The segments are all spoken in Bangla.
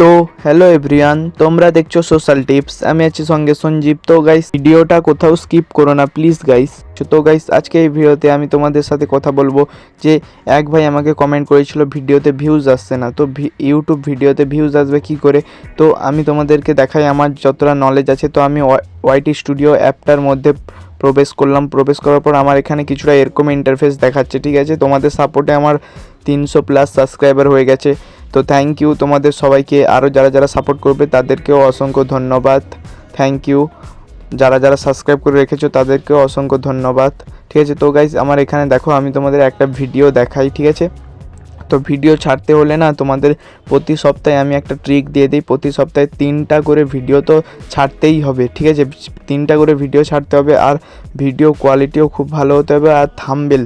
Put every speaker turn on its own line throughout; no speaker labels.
তো হ্যালো এভরিয়ান তোমরা দেখছ সোশ্যাল টিপস আমি আছি সঙ্গে সঞ্জীব। তো গাইস ভিডিওটা কোথাও স্কিপ করো না প্লিজ গাইস তো গাইস আজকে এই ভিডিওতে আমি তোমাদের সাথে কথা বলব যে, এক ভাই আমাকে কমেন্ট করেছিল ভিডিওতে ভিউজ আসছে না, তো ইউটিউব ভিডিওতে ভিউজ আসবে কি করে? তো আমি তোমাদেরকে দেখাই, আমার যতটা নলেজ আছে, তো আমি ওয়াইটি স্টুডিও অ্যাপটার মধ্যে প্রবেশ করলাম। প্রবেশ করার পর আমার এখানে কিছুটা এরকম ইন্টারফেস দেখাচ্ছে, ঠিক আছে? তোমাদের সাপোর্টে আমার তিনশো প্লাস সাবস্ক্রাইবার হয়ে গেছে। তো থ্যাংক ইউ তোমাদের সবাইকে। আরও যারা যারা সাপোর্ট করবে, তাদেরকেও অসংখ্য ধন্যবাদ। থ্যাংক ইউ যারা যারা সাবস্ক্রাইব করে রেখেছো, তাদেরকেও অসংখ্য ধন্যবাদ। ঠিক আছে, তো গাইজ আমার এখানে দেখো, আমি তোমাদের একটা ভিডিও দেখাই, ঠিক আছে? তো ভিডিও ছাড়তে হলে না, তোমাদের প্রতি সপ্তাহে আমি একটা ট্রিক দিয়ে দিই। প্রতি সপ্তাহে তিনটা করে ভিডিও তো ছাড়তেই হবে, ঠিক আছে? তিনটা করে ভিডিও ছাড়তে হবে, আর ভিডিও কোয়ালিটিও খুব ভালো হতে হবে, আর থাম্বেল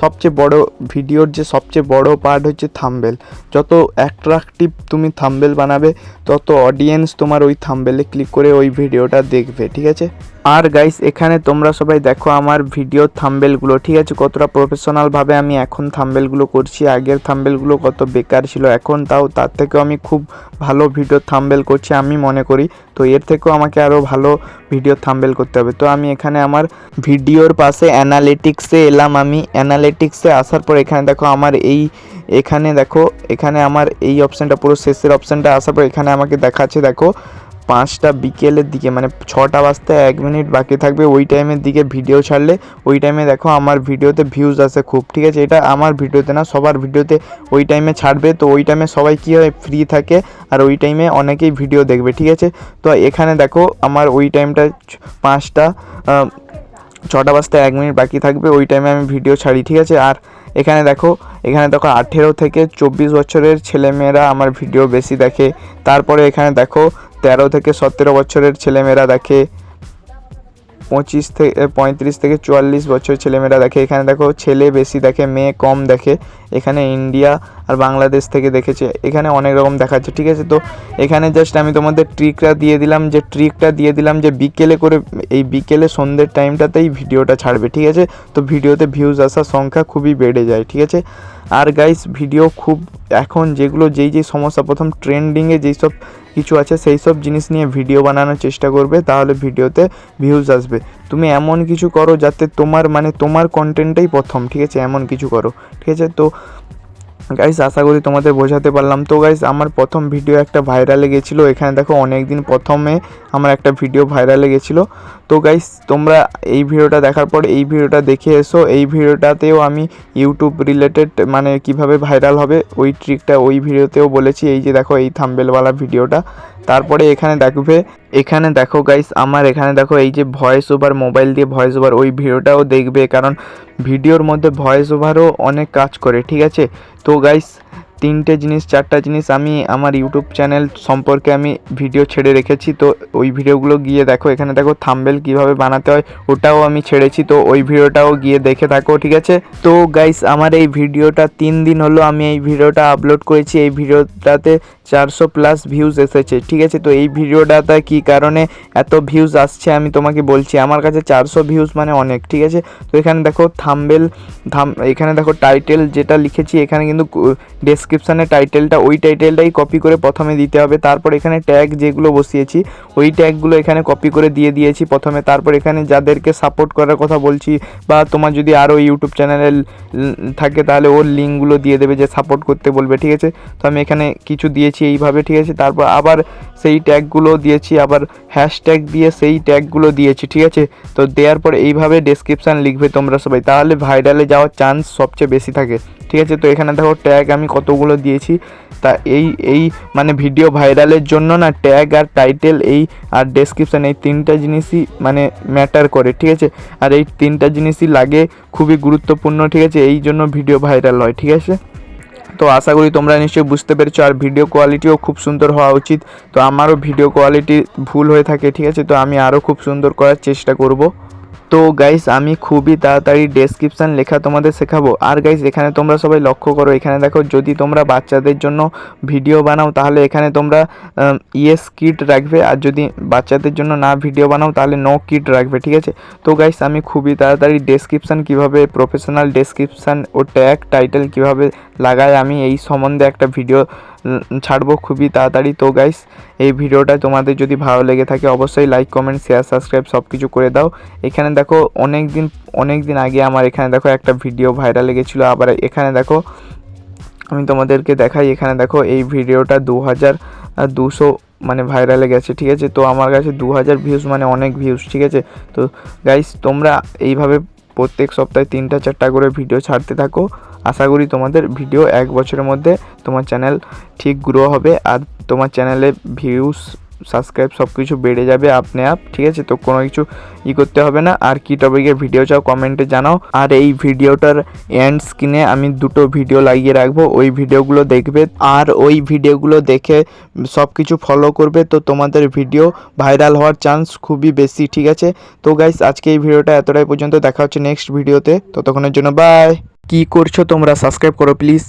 সবচেয়ে বড় ভিডিওর যে সবচেয়ে বড় পার্ট হচ্ছে থাম্বেল যত অ্যাট্রাকটিভ তুমি থাম্বেল বানাবে, তত অডিয়েন্স তোমার ওই থাম্বেলে ক্লিক করে ওই ভিডিওটা দেখবে, ঠিক আছে? আর গাইস এখানে তোমরা সবাই দেখো আমার ভিডিও থাম্বেলগুলো ঠিক আছে? কতটা প্রফেশনালভাবে আমি এখন থাম্বেলগুলো করছি, আগের থাম্বেলগুলো কত বেকার ছিল, এখন তাও তার থেকেও আমি খুব ভালো ভিডিও থাম্বেল করছি, আমি মনে করি তো এর থেকেও আমাকে আরও ভালো ভিডিও থাম্বেল করতে হবে। তো আমি এখানে আমার ভিডিওর পাশে অ্যানালিটিক্সে এলাম আমি। অ্যানালিটিক্সে আসার পর এখানে দেখো আমার এই, এখানে দেখো, এখানে আমার এই অপশানটা পুরো শেষের অপশানটা আসার পর এখানে আমাকে দেখাচ্ছে, দেখো। পাঁচটা বিকেলের দিকে মানে ছটা বাজতে এক মিনিট বাকি থাকবে, ওই টাইমের দিকে ভিডিও ছাড়লে, ওই টাইমে দেখো আমার ভিডিওতে ভিউজ আসে খুব, ঠিক আছে? এটা আমার ভিডিওতে না, সবার ভিডিওতে ওই টাইমে ছাড়বে, তো ওই টাইমে সবাই কী হয় ফ্রি থাকে, আর ওই টাইমে অনেকেই ভিডিও দেখবে, ঠিক আছে? তো এখানে দেখো আমার ওই টাইমটা পাঁচটা ছটা বাজতে এক মিনিট বাকি থাকবে, ওই টাইমে আমি ভিডিও ছাড়ি, ঠিক আছে? আর এখানে দেখো এখানে দেখো আঠেরো থেকে চব্বিশ বছরের ছেলেমেয়েরা আমার ভিডিও বেশি দেখে, তারপরে এখানে দেখো তেরো থেকে সতেরো বছরের ছেলেমেয়েরা দেখে, পঁচিশ থেকে পঁয়ত্রিশ থেকে চুয়াল্লিশ বছর ছেলেমেয়েরা দেখে। এখানে দেখো ছেলে বেশি দেখে, মেয়ে কম দেখে। এখানে ইন্ডিয়া আর বাংলাদেশ থেকে দেখেছে। এখানে অনেক রকম দেখাচ্ছে, ঠিক আছে? তো এখানে জাস্ট আমি তোমাদের ট্রিকটা দিয়ে দিলাম, যে ট্রিকটা দিয়ে দিলাম যে বিকেলে করে, এই বিকেলে সন্ধ্যের টাইমটাতেই ভিডিওটা ছাড়বে, ঠিক আছে? তো ভিডিওতে ভিউজ আসার সংখ্যা খুবই বেড়ে যায়, ঠিক আছে? আর গাইস ভিডিও খুব এখন যেগুলো যেই যেই সমস্যা, প্রথম ট্রেন্ডিংয়ে যেই সব কিছু আছে, সেই সব জিনিস নিয়ে ভিডিও বানানোর চেষ্টা করবে, তাহলে ভিডিওতে ভিউজ আসবে। তুমি এমন কিছু করো যাতে তোমার মানে তোমার কন্টেন্টটাই প্রথম, ঠিক আছে? এমন কিছু করো, ঠিক আছে? তো গাইস আশা করি তোমাদের বোঝাতে পারলাম। তো গাইস আমার প্রথম ভিডিও একটা ভাইরালে গেছিল। এখানে দেখো অনেক দিন প্রথমে আমার একটা ভিডিও ভাইরালে গেছিল। তো গাইস তোমরা এই ভিডিওটা দেখার পর এই ভিডিওটা দেখে এসো। এই ভিডিওটাতেও আমি ইউটিউব রিলেটেড মানে কীভাবে ভাইরাল হবে, ওই ট্রিকটা ওই ভিডিওতেও বলেছি। এই যে দেখো, এই থাম্বেলওয়ালা ভিডিওটা তারপরে এখানে দেখবে, এখানে দেখো গাইস আমার এখানে দেখো এই যে ভয়েস ওভার মোবাইল দিয়ে ভয়েস ওভার ওই ভিডিওটাও দেখবে, কারণ ভিডিওর মধ্যে ভয়েস ওভারও অনেক কাজ করে, ঠিক আছে? তো গাইস তিনটে জিনিস, চারটা জিনিস আমি আমার ইউটিউব চ্যানেল সম্পর্কে আমি ভিডিও ছেড়ে রেখেছি, তো ওই ভিডিওগুলো গিয়ে দেখো, এখানে দেখো থাম্বেল কীভাবে বানাতে হয়, ওটাও আমি ছেড়েছি, তো ওই ভিডিওটাও গিয়ে দেখে থাকো, ঠিক আছে? তো গাইস আমার এই ভিডিওটা তিন দিন হলো আমি এই ভিডিওটা আপলোড করেছি, এই ভিডিওটাতে চারশো প্লাস ভিউজ এসেছে। ঠিক আছে, তো এই ভিডিওটাতে কি কারণে এত ভিউজ আসছে আমি তোমাকে বলছি। আমার কাছে চারশো ভিউজ মানে অনেক, ঠিক আছে? তো এখানে দেখো থাম্বেল থাম এখানে দেখো টাইটেল যেটা লিখেছি, এখানে কিন্তু ডেসক্রিপশানে টাইটেলটা ওই টাইটেলটাই কপি করে প্রথমে দিতে হবে। তারপর এখানে ট্যাগ যেগুলো বসিয়েছি, ওই ট্যাগগুলো এখানে কপি করে দিয়ে দিয়েছি প্রথমে। তারপর এখানে যাদেরকে সাপোর্ট করার কথা বলছি বা তোমার যদি আরও ইউটিউব চ্যানেলে থাকে তাহলে ওর লিঙ্কগুলো দিয়ে দেবে যে সাপোর্ট করতে বলবে, ঠিক আছে? তো আমি এখানে কিছু দিয়েছি। এইভাবে, ঠিক আছে? তারপর আবার সেই ট্যাগগুলো দিয়েছি, আবার হ্যাশট্যাগ দিয়ে সেই ট্যাগগুলো দিয়েছি, ঠিক আছে? তো দেওয়ার পর এইভাবে ডেসক্রিপশান লিখবে তোমরা সবাই। তাহলে ভাইরালে যাওয়ার চান্স সবচেয়ে বেশি থাকে, ঠিক আছে? তো এখানে দেখো ট্যাগ আমি কতগুলো দিয়েছি। তা এই এই মানে ভিডিও ভাইরালের জন্য না ট্যাগ আর টাইটেল এই আর ডেসক্রিপশান এই তিনটা জিনিসই মানে ম্যাটার করে, ঠিক আছে? আর এই তিনটা জিনিসই লাগে, খুবই গুরুত্বপূর্ণ, ঠিক আছে? এই জন্য ভিডিও ভাইরাল হয়, ঠিক আছে? তো আশা করি তোমরা নিশ্চয়ই বুঝতে পেরেছ, আর ভিডিও কোয়ালিটিও খুব সুন্দর হওয়া উচিত। তো আমারও ভিডিও কোয়ালিটি ভুল হয়ে থাকে, ঠিক আছে? তো আমি আরও খুব সুন্দর করার চেষ্টা করব। তো গাইস আমি খুবই তাড়াতাড়ি ডেসক্রিপশান লেখা তোমাদের শেখাবো। আর গাইস এখানে তোমরা সবাই লক্ষ্য করো, এখানে দেখো, যদি তোমরা বাচ্চাদের জন্য ভিডিও বানাও, তাহলে এখানে তোমরা ইয়েস কিট রাখবে। আর যদি বাচ্চাদের জন্য না ভিডিও বানাও, তাহলে নো কিট রাখবে, ঠিক আছে? তো গাইস আমি খুবই তাড়াতাড়ি ডেসক্রিপশান কীভাবে প্রফেশনাল ডেসক্রিপশান ও ট্যাগ টাইটেল কীভাবে লাগাই, আমি এই সম্বন্ধে একটা ভিডিও ছাড়বো খুবই তাড়াতাড়ি। তো গাইস এই ভিডিওটা তোমাদের যদি ভালো লেগে থাকে, অবশ্যই লাইক কমেন্ট শেয়ার সাবস্ক্রাইব সব কিছু করে দাও। এখানে দেখো অনেক দিন অনেক দিন আগে আমার এখানে দেখো একটা ভিডিও ভাইরাল লেগেছিলো। আবার এখানে দেখো, আমি তোমাদেরকে দেখাই, এখানে দেখো এই ভিডিওটা দু হাজার দুশো মানে ভাইরালে গেছে, ঠিক আছে? তো আমার কাছে দু হাজার ভিউজ মানে অনেক ভিউজ ঠিক আছে? তো গাইস তোমরা এইভাবে প্রত্যেক সপ্তাহে তিনটা, চারটা করে ভিডিও ছাড়তে থাকো। আশা করি তোমাদের ভিডিও এক বছরের মধ্যে তোমার চ্যানেল ঠিক গ্রো হবে আর তোমার চ্যানেলে ভিউজ সাবস্ক্রাইব সব কিছু বেড়ে যাবে আপনি আপ ঠিক আছে? তো কোনো কিছু ই করতে হবে না। আর কি টপিকের ভিডিও চাও কমেন্টে জানাও। আর এই ভিডিওটার এন্ড স্ক্রিনে আমি দুটো ভিডিও লাগিয়ে রাখব। ওই ভিডিওগুলো দেখবে আর ওই ভিডিওগুলো দেখে সব কিছু ফলো করবে। তো তোমাদের ভিডিও ভাইরাল হওয়ার চান্স খুবই বেশি, ঠিক আছে? তো গাইস আজকে এই ভিডিওটা এতটাই পর্যন্ত। দেখা হচ্ছে নেক্সট ভিডিওতে ততক্ষণের জন্য বাই কি করছ তোমরা সাবস্ক্রাইব করো প্লিজ